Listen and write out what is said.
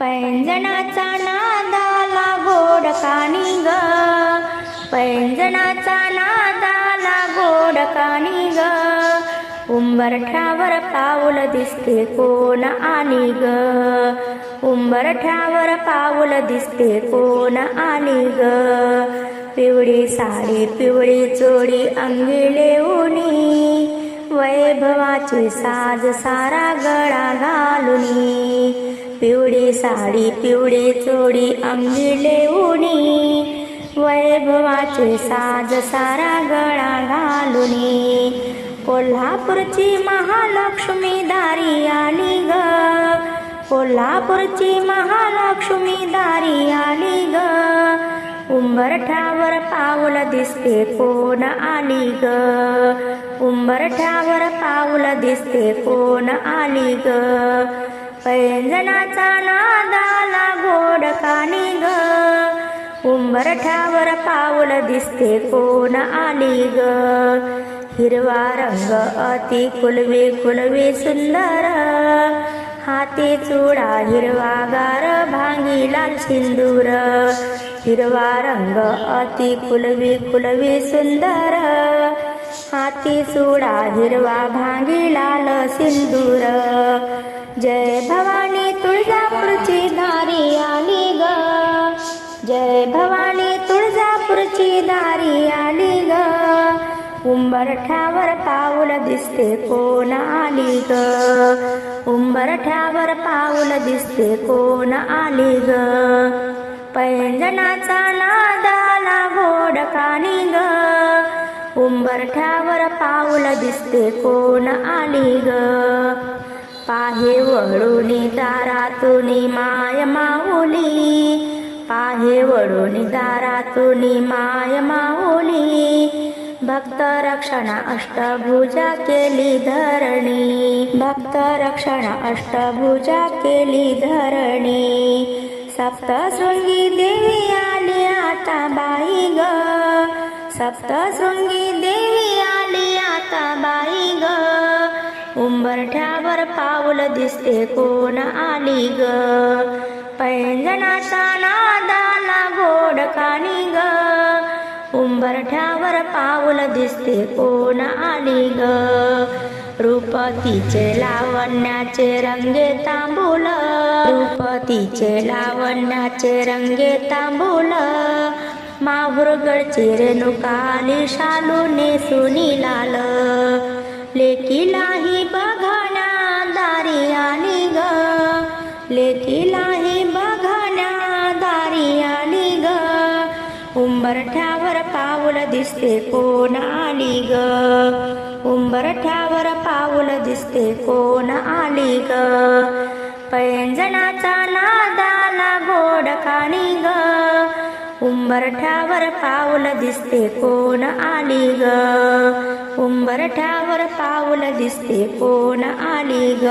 पैंजणाचा नादाला गोड कानिंग पैंजणाचा नादाला गोड कानिंग उंबरठ्यावर पाऊल दिसते कोण आणि ग. उंबरठ्यावर पाऊल दिसते कोण आणि ग. पिवळी साडी पिवळी चोळी अंगी लेऊनी वैभवाची साज सारा गळा घालुनी. पिवळी साडी पिवळी चोडी अंगी उडी. वैभवाचे साज सारा गळा घालुनी कोल्हापूरची महालक्ष्मी दारी आली ग. कोल्हापूरची महालक्ष्मी दारी आली ग. उंबरठ्यावर पाऊल दिसते कोण आली ग? उंबरठ्यावर पाऊल दिसते कोण आली ग? पैंजणाचा नादाला गोड कानी ग. उंबरठ्यावर पाऊल दिसते कोण आली ग. हिरवा रंग अति कुलवे कुलवे सुंदर. हाती चुडा हिरवा गार भांगी लाल सिंदूर. हिरवा रंग अति कुलवी कुलवी सुंदर. हाती चुडा हिरवा भांगी लाल सिंदूर. जय भवानी तुळजापूरची दारी आली ग. जय भवानी तुळजापूरची दारी आली ग. उंबरठ्यावर पाऊल दिसते कोण आली ग? उंबरठ्यावर पाऊल दिसते कोण आली ग? पैंजणाचा नादाला गोड कानी ग. उंबरठ्यावर पाऊल दिसते कोण आली ग? पाहे वळून दारातून माय माऊली. पाहे वळून दारातून माय माऊली. भक्त रक्षण अष्टभुजा केली धरणी. भक्त रक्षण अष्टभुजा केली धरणी. सप्तशृंगी देवी आली आता बाई ग. सप्तशृंगी देवी आली आता बाई ग. उंबरठ्या पाऊल दिसते कोण आली ग? पैंजणाचा नादाला गोड कानी ग. उंबरठ्यावर पाऊल दिसते कोण आली ग? रूपतीचे लावण्याचे रंगे तांबूल. रूपतीचे लावण्याचे रंगे तांबूल. माहुरगडचे रेणुकाली शालू नेसुनी लाल लेकीलाही बघाण्या उंबरठ्यावर पाऊल दिसते कोण आली ग? उंबरठ्यावर पाऊल दिसते कोण आली ग? पैंजणाचा नादाला गोड कानी ग? उंबरठ्यावर पाऊल दिसते कोण आली ग? उंबरठ्यावर पाऊल दिसते कोण आली ग?